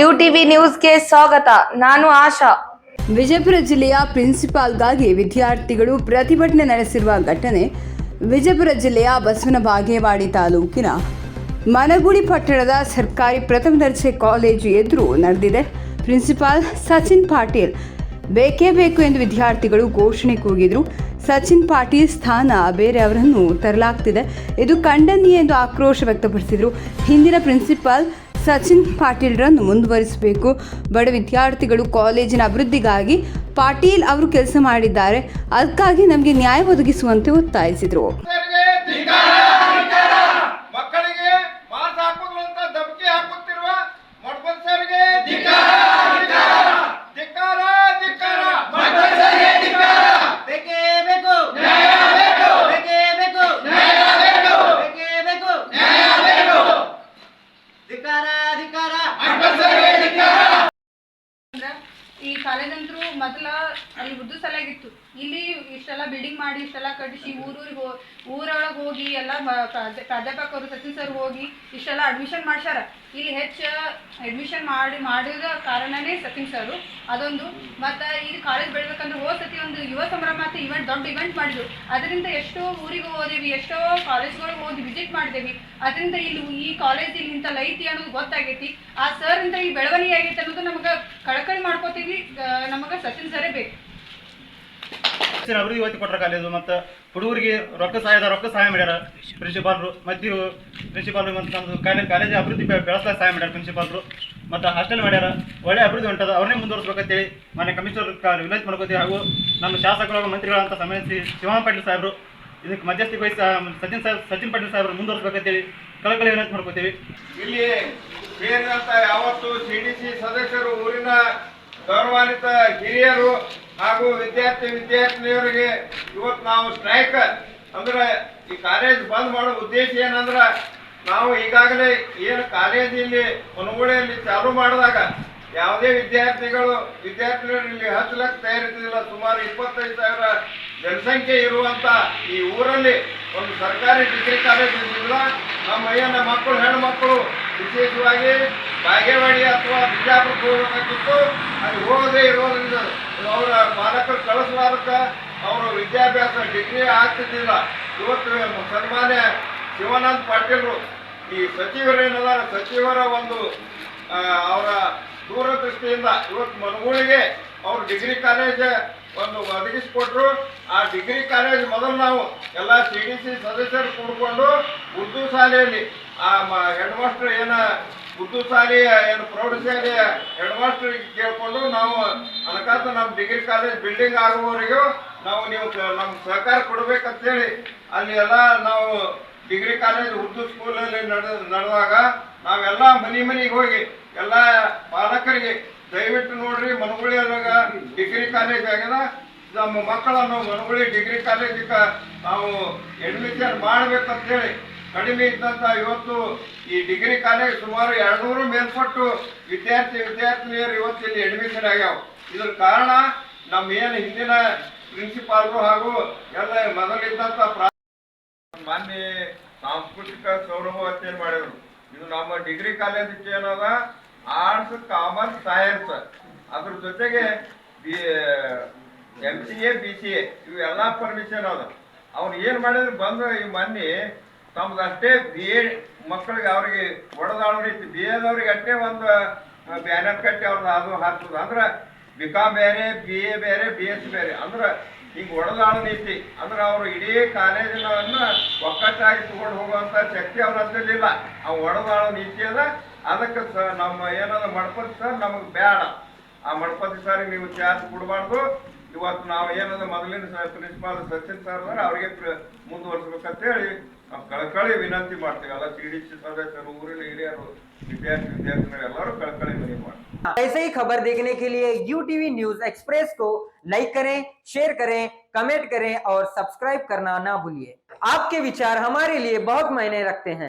You TV ನ್ಯೂಸ್ಗೆ ಸ್ವಾಗತ. ನಾನು ಆಶಾ. ವಿಜಯಪುರ ಜಿಲ್ಲೆಯ ಪ್ರಿನ್ಸಿಪಾಲ್ಗಾಗಿ ವಿದ್ಯಾರ್ಥಿಗಳು ಪ್ರತಿಭಟನೆ ನಡೆಸಿರುವ ಘಟನೆ ವಿಜಯಪುರ ಜಿಲ್ಲೆಯ ಬಸವನ ಬಾಗೇವಾಡಿ ತಾಲೂಕಿನ ಮನಗುಳಿ ಪಟ್ಟಣದ ಸರ್ಕಾರಿ ಪ್ರಥಮ ದರ್ಜೆ ಕಾಲೇಜು ಎದುರು ನಡೆದಿದೆ. ಪ್ರಿನ್ಸಿಪಾಲ್ ಸಚಿನ್ ಪಾಟೀಲ್, ಬೇಕೇ ಬೇಕು ಎಂದು ವಿದ್ಯಾರ್ಥಿಗಳು ಘೋಷಣೆ ಕೂಗಿದ್ರು. ಸಚಿನ್ ಪಾಟೀಲ್ ಸ್ಥಾನ ಬೇರೆಯವರನ್ನು ತರಲಾಗ್ತಿದೆ. ಇದು ಖಂಡನೀಯ ಎಂದು ಆಕ್ರೋಶ ವ್ಯಕ್ತಪಡಿಸಿದರು. ಹಿಂದಿನ ಪ್ರಿನ್ಸಿಪಾಲ್ ಸಚಿನ್ ಪಾಟೀಲ್ರನ್ನು ಮುಂದುವರಿಸಬೇಕು. ಬಡ ವಿದ್ಯಾರ್ಥಿಗಳು ಕಾಲೇಜಿನ ಅಭಿವೃದ್ಧಿಗಾಗಿ ಪಾಟೀಲ್ ಅವರು ಕೆಲಸ ಮಾಡಿದ್ದಾರೆ. ಅದಕ್ಕಾಗಿ ನಮಗೆ ನ್ಯಾಯ ಒದಗಿಸುವಂತೆ ಒತ್ತಾಯಿಸಿದರು ಸರ್ಗೆ ಮಕ್ಕಳಿಗೆ ಮಾರ್ಕ್ಸ್ ಹಾಕುದು ಅಂತ ಧಮಕಿ ಹಾಕುತ್ತಿರುವ ಮೊಡ್ಬಲ್ ಸರ್ಗೆ ಧಿಕ್ಕಾರ ಧಿಕ್ಕಾರ ಬೇಕೇ ಬೇಕು ಬೇಕೇ ಬೇಕು ಬೇಕೇ ಬೇಕು ಧಿಕ್ಕಾರ ಧಿಕ್ಕಾರ ಅಂದ್ರ ಈ ಕಾಲೇಜ್ ಅಂತೂ ಮೊದಲ ಅಲ್ಲಿ ಉರ್ದು ಸಲಾಗಿತ್ತು. ಇಲ್ಲಿ ಇಷ್ಟೆಲ್ಲ ಬಿಲ್ಡಿಂಗ್ ಮಾಡಿ, ಇಷ್ಟೆಲ್ಲ ಕಟ್ಟಿಸಿ ಊರೂರಿಗೆ ಊರೊಳಗೆ ಹೋಗಿ ಎಲ್ಲ ಪ್ರಾಧ್ಯಾಪಕರು ಸಚಿನ್ ಸರ್ ಹೋಗಿ ಇಷ್ಟೆಲ್ಲ ಅಡ್ಮಿಷನ್ ಮಾಡ್ಸ್ಯಾರ. ಇಲ್ಲಿ ಹೆಚ್ಚು ಅಡ್ಮಿಷನ್ ಮಾಡಿ, ಮಾಡಿದ ಕಾರಣನೇ ಸಚಿನ್ ಸರು ಅದೊಂದು. ಮತ್ತು ಇಲ್ಲಿ ಕಾಲೇಜ್ ಬೆಳಿಬೇಕಂದ್ರೆ ಹೋದ ಸತಿ ಒಂದು ಯುವ ಸಂಭ್ರಮ ಅಂತ ಇವೆಂಟ್ ದೊಡ್ಡ ಇವೆಂಟ್ ಮಾಡಿದ್ರು. ಅದರಿಂದ ಎಷ್ಟೋ ಊರಿಗೆ ಹೋದೇವಿ, ಎಷ್ಟೋ ಕಾಲೇಜ್ಗಳಿಗೆ ಹೋಗಿ ವಿಸಿಟ್ ಮಾಡಿದೇವಿ. ಅದರಿಂದ ಇಲ್ಲಿ ಈ ಕಾಲೇಜ್ ಇಲ್ಲಿ ಇಂಥಲ್ಲ ಐತಿ ಅನ್ನೋದು ಗೊತ್ತಾಗೈತಿ. ಆ ಸರ್ ಅಂತ ಈ ಬೆಳವಣಿಗೆ ಆಗೈತೆ ಅನ್ನೋದು ನಮಗೆ ಕಳಕಳಿ ಮಾಡ್ಕೋತೀವಿ ನಮಗೆ ಸಚಿನ್ ಸರೇ ಬೇಕು. ಹೆಚ್ಚಿನ ಅಭಿವೃದ್ಧಿ ಒತ್ತಿ ಕೊಟ್ಟರೆ ಕಾಲೇಜು ಮತ್ತು ಹುಡುಗರಿಗೆ ರೊಕ್ಕ ಸಹಾಯದ, ರೊಕ್ಕ ಸಹಾಯ ಮಾಡ್ಯಾರ ಪ್ರಿನ್ಸಿಪಾಲ್ರು ಮತ್ತು ಪ್ರಿನ್ಸಿಪಾಲ್ರು ಮತ್ತು ನಮ್ಮದು ಕಾಲೇಜ್ ಕಾಲೇಜ್ ಅಭಿವೃದ್ಧಿ ಬೆಳೆಸ್ತಾ ಸಹಾಯ ಮಾಡ್ಯಾರ ಪ್ರಿನ್ಸಿಪಾಲ್ರು ಮತ್ತು ಹಾಸ್ಟೆಲ್ ಮಾಡ್ಯಾರ. ಒಳ್ಳೆ ಅಭಿವೃದ್ಧಿ ಹೊಂಟದ ಅವ್ರನ್ನೇ ಮುಂದುವರಿಸ್ಬೇಕಂತೇಳಿ ಮನೆ ಕಮಿಷನರ್ ವಿನಂತಿ ಮಾಡ್ಕೋತೀವಿ ಹಾಗೂ ನಮ್ಮ ಶಾಸಕರು ಮಂತ್ರಿಗಳಂತ ಸಮಯಿಸಿ ಶಿವರಾಮ್ ಪಾಟೀಲ್ ಸಾಹೇಬರು, ಇದಕ್ಕೆ ಮಧ್ಯಸ್ಥಿ ವಹಿಸಿ ಸಚಿನ್ ಸಾಹೇಬ್ ಸಚಿನ್ ಪಾಟೀಲ್ ಸಾಹೇಬರು ಮುಂದುವರಿಸ್ಬೇಕಂತೇಳಿ ಕಳಕಳಿ ವಿನಂತಿ ಮಾಡ್ಕೋತೀವಿ ಇಲ್ಲಿ ಸೇರಿದಂಥ ಯಾವತ್ತು ಸಿ ಡಿ ಸಿ ಸದಸ್ಯರು, ಊರಿನ ಗೌರವಾನ್ವಿತ ಹಿರಿಯರು ಹಾಗೂ ವಿದ್ಯಾರ್ಥಿ ವಿದ್ಯಾರ್ಥಿನಿಯರಿಗೆ ಇವತ್ತು ನಾವು ಸ್ಟ್ರೈಕ್ ಅಂದ್ರೆ ಈ ಕಾಲೇಜ್ ಬಂದ್ ಮಾಡೋ ಉದ್ದೇಶ ಏನಂದ್ರ ನಾವು ಈಗಾಗಲೇ ಏನು ಕಾಲೇಜ್ ಇಲ್ಲಿ ಹೊನಗುಳಿಯಲ್ಲಿ ಚಾಲು ಮಾಡಿದಾಗ ಯಾವುದೇ ವಿದ್ಯಾರ್ಥಿಗಳು ವಿದ್ಯಾರ್ಥಿಗಳು ಇಲ್ಲಿ ಹಚ್ಚಲಕ್ಕೆ ತಯಾರಿಸಲಿಲ್ಲ ಸುಮಾರು ಇಪ್ಪತ್ತೈದು ಸಾವಿರ ಜನಸಂಖ್ಯೆ ಇರುವಂತ ಈ ಊರಲ್ಲಿ ಒಂದು ಸರ್ಕಾರಿ ಡಿಗ್ರಿ ಕಾಲೇಜ್ ಇರಲಿಲ್ಲ ನಮ್ಮ ಮಕ್ಕಳು ಹೆಣ್ಣು ಮಕ್ಕಳು ವಿಶೇಷವಾಗಿ ಬಾಗೇವಾಡಿ ಅಥವಾ ಬಿಜಾಪುರಕ್ಕೆ ಹೋಗಬೇಕಾಗಿತ್ತು ಅಲ್ಲಿ ಹೋಗದೇ ಇರೋದ್ರಿಂದ ಅವರ ಪಾಲಕರು ಕಳಿಸಲಾರಕ್ಕ ಅವರ ವಿದ್ಯಾಭ್ಯಾಸ ಡಿಗ್ರಿ ಆಗ್ತಿದ್ದಿಲ್ಲ. ಇವತ್ತು ಸನ್ಮಾನ್ಯ ಶಿವಾನಂದ್ ಪಾಟೀಲ್ರು ಈ ಸಚಿವರೇನದ ಸಚಿವರ ಒಂದು ಅವರ ದೂರದೃಷ್ಟಿಯಿಂದ ಇವತ್ತು ಮನಗೂಳಿಗೆ ಅವರು ಡಿಗ್ರಿ ಕಾಲೇಜ್ ಒಂದು ಒದಗಿಸಿಕೊಟ್ರು. ಆ ಡಿಗ್ರಿ ಕಾಲೇಜ್ ಮೊದಲು ನಾವು ಎಲ್ಲ ಸಿ ಡಿ ಸಿ ಸದಸ್ಯರು ಕೂಡಿಕೊಂಡು ಉರ್ದು ಶಾಲೆಯಲ್ಲಿ ಆ ಹೆಡ್ ಮಾಸ್ಟರ್ ಏನ ಉರ್ದು ಶಾಲೆಯ ಏನು ಪ್ರೌಢಶಾಲೆಯ ಹೆಡ್ ಮಾಸ್ಟರ್ ಕೇಳ್ಕೊಂಡು ನಾವು ಅದಕ್ಕಂತ ನಮ್ಮ ಡಿಗ್ರಿ ಕಾಲೇಜ್ ಬಿಲ್ಡಿಂಗ್ ಆಗುವವರೆಗೂ ನಾವು ನೀವು ನಮ್ಗೆ ಸಹಕಾರ ಕೊಡ್ಬೇಕಂತೇಳಿ. ಅಲ್ಲಿ ಎಲ್ಲ ನಾವು ಡಿಗ್ರಿ ಕಾಲೇಜ್ ಉರ್ದು ಸ್ಕೂಲಲ್ಲಿ ನಡ, ನಡೆದಾಗ ನಾವೆಲ್ಲ ಮನೆ ಮನೆಗೆ ಹೋಗಿ ಎಲ್ಲ ಪಾಲಕರಿಗೆ ದಯವಿಟ್ಟು ನೋಡ್ರಿ ಮನಗುಳಿಯೊಳಗ ಡಿಗ್ರಿ ಕಾಲೇಜ್ ಆಗ್ಯದ. ನಮ್ಮ ಮಕ್ಕಳನ್ನು ಮನಗುಳಿ ಡಿಗ್ರಿ ಕಾಲೇಜಿಗೆ ನಾವು ಅಡ್ಮಿಷನ್ ಮಾಡ್ಬೇಕಂತೇಳಿ ಕಡಿಮೆ ಇದ್ದಂತ ಇವತ್ತು ಈ ಡಿಗ್ರಿ ಕಾಲೇಜ್ ಸುಮಾರು ಎರಡ್ನೂರು ಮೇಲ್ಪಟ್ಟು ವಿದ್ಯಾರ್ಥಿ ವಿದ್ಯಾರ್ಥಿನಿಯರು ಇವತ್ತು ಇಲ್ಲಿ ಅಡ್ಮಿಷನ್ ಆಗ್ಯಾವ. ಇದ್ರ ಕಾರಣ ನಮ್ಮ ಏನು ಹಿಂದಿನ ಪ್ರಿನ್ಸಿಪಾಲ್ರು ಹಾಗೂ ಎಲ್ಲ ಮೊದಲಿದ್ದಂತ ಪ್ರಾ ಮಾನ್ಯ ಸಾಂಸ್ಕೃತಿಕ ಸೌರಭವತೆಯನ್ನು ಮಾಡಿದ್ರು. ಇದು ನಮ್ಮ ಡಿಗ್ರಿ ಕಾಲೇಜ್ ಏನದ? ಆರ್ಟ್ಸ್ ಕಾಮರ್ಸ್ ಸೈನ್ಸ್ ಅದ್ರ ಜೊತೆಗೆ B M C A B C A ಇವೆಲ್ಲ ಪರ್ಮಿಷನ್ ಅದ. ಅವ್ರು ಏನು ಮಾಡಿದ್ರು ಬಂದು ಈ ಮೊನ್ನೆ ತಮ್ದು ಅಷ್ಟೇ ಬಿ ಎ ಮಕ್ಕಳಿಗೆ ಅವ್ರಿಗೆ ಒಡೆದಾಡೋ ರೀತಿ ಬಿ ಎದವ್ರಿಗೆ ಅಷ್ಟೇ ಒಂದು ಬ್ಯಾನರ್ ಕಟ್ಟಿ ಅವ್ರದ್ದು ಅದು ಹಾಕ್ತದೆ ಅಂದ್ರೆ ಬಿ ಕಾಮ್ ಬೇರೆ ಬಿ ಎ ಬೇರೆ ಬಿ ಎಸ್ ಬೇರೆ. ಅಂದ್ರೆ ಹಿಂಗೆ ಒಡೆದಾಳ ನೀತಿ ಅಂದ್ರೆ ಅವರು ಇಡೀ ಕಾಲೇಜಿನವನ್ನ ಒಕ್ಕಟ್ಟಾಗಿ ತಗೊಂಡು ಹೋಗುವಂಥ ಶಕ್ತಿ ಅವ್ರ ಇಲ್ಲ. ಆ ಒಡೆದಾಳ ನೀತಿ ಅದ. ಅದಕ್ಕೆ ಸ ನಮ್ಮ ಏನದ ಮಡಪತಿ ಸರ್ ನಮಗೆ ಬೇಡ ಆ ಮಡಪತಿ ಸರ್ ನೀವು ಚಾರ್ಜ್ ಕೊಡಬಾರ್ದು. ಇವತ್ತು ನಾವು ಏನದ ಮೊದಲಿನ ಪ್ರಿನ್ಸಿಪಾಲ್ ಸಚಿನ್ ಸರ್ ಅವ್ರಿಗೆ ಮುಂದುವರ್ಸ್ಬೇಕಂತೇಳಿ ನಾವು ಕಳಕಳಿ ವಿನಂತಿ ಮಾಡ್ತೀವಿ ಎಲ್ಲ ಸಿ ಡಿ ಸಿ ಸದಸ್ಯರು ಊರಿನ ಹಿರಿಯರು ವಿದ್ಯಾರ್ಥಿ ವಿದ್ಯಾರ್ಥಿನಿಯರು ಎಲ್ಲರೂ ಕಳಕಳಿ ಮನವಿ ಮಾಡ್ತೀವಿ ऐसे ही खबर देखने के लिए यू टीवी न्यूज एक्सप्रेस को लाइक करें शेयर करें कमेंट करें और सब्सक्राइब करना ना भूलिए आपके विचार हमारे लिए बहुत मायने रखते हैं